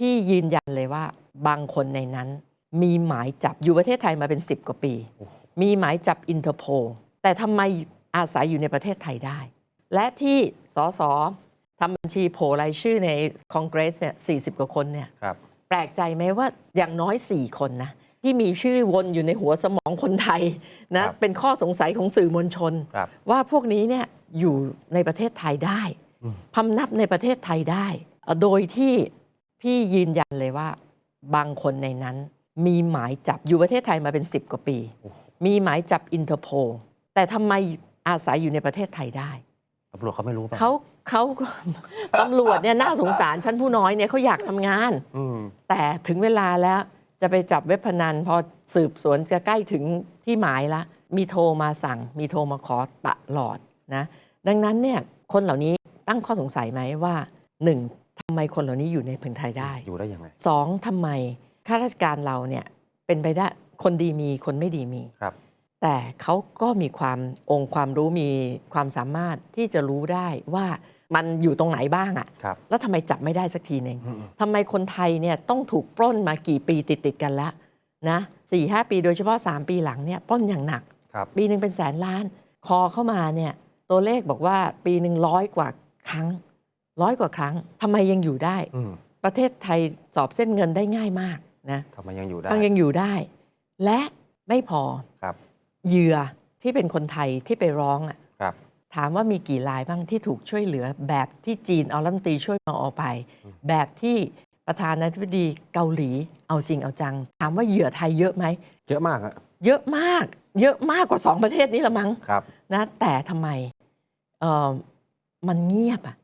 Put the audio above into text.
พี่ยืนยันเลยว่าบางคนในนั้น มีหมายจับอยู่ประเทศไทยมาเป็น 10 กว่าปีโอ้โหมีหมายจับอินเตอร์โพลแต่ทำไมอาศัยอยู่ในประเทศไทยได้ และที่สสทำบัญชีโผล่รายชื่อในคอนเกรสเนี่ย40กว่าคนเนี่ยครับแปลกใจไหมว่าอย่างน้อย 4 คนนะที่มีชื่อวนอยู่ในหัวสมองคนไทยนะครับเป็นข้อสงสัยของสื่อมวลชนครับว่าพวกนี้เนี่ยอยู่ในประเทศไทยได้อืมพำนับในประเทศไทยได้เอ่อโดยที่ พี่ยืนยันเลยว่า บางคนในนั้น มีหมายจับอยู่ประเทศไทยมาเป็น 10 กว่าปีโอ้โหมีหมายจับอินเตอร์โพลแต่ทำไมอาศัยอยู่ในประเทศไทยได้ตำรวจเขาไม่รู้ป่ะเขาเขาตำรวจเนี่ยน่าสงสารชั้นผู้น้อยเนี่ยเขาอยากทำงานอืมแต่ถึงเวลาแล้วจะไปจับเว็บพนัน พอสืบสวนจะใกล้ถึงที่หมายละ มีโทรมาสั่ง มีโทรมาขอตลอดนะ ดังนั้นเนี่ยคนเหล่านี้ตั้งข้อสงสัยไหมว่าหนึ่ง ทำไมคนเหล่านี้อยู่ในพื้นไทยได้อยู่ได้ยังไงสองทำไมข้าราชการเราเนี่ยเป็นไปได้คนดีมีคนไม่ดีมีครับ แต่เขาก็มีความองค์ความรู้มีความสามารถที่จะรู้ได้ว่ามันอยู่ตรงไหนบ้างอะครับ แล้วทำไมจับไม่ได้สักทีหนึ่งอืมทำไมคนไทยเนี่ยต้องถูกปล้นมากี่ปีติดติดๆกันละนะสี่ห้าปีโดยเฉพาะ 3 ปีหลังเนี่ยปล้นอย่างหนัก ครับ ปีหนึ่งเป็นแสนล้าน คอเข้ามาเนี่ยตัวเลขบอกว่าปีหนึ่งร้อยกว่าครั้ง ร้อยกว่าครั้งทำไมยังอยู่ได้อืมประเทศไทยสอบเส้นเงินได้ง่ายมากนะทำไมยังอยู่ได้ต้องยังอยู่ได้ และไม่พอครับเหยื่อที่เป็นคนไทยที่ไปร้องอะครับถามว่ามีกี่รายบ้างที่ถูกช่วยเหลือ แบบที่จีนเอาลัมนตรีช่วยมาเอาไปอืมแบบที่ประธานาธิบดีเกาหลีเอาจริงเอาจัง ถามว่าเหยื่อไทยเยอะไหมเยอะมากอะเยอะมาก เยอะมากกว่าสองประเทศนี้ละมั้งครับนะแต่ทำไมเอ่อมันเงียบอะ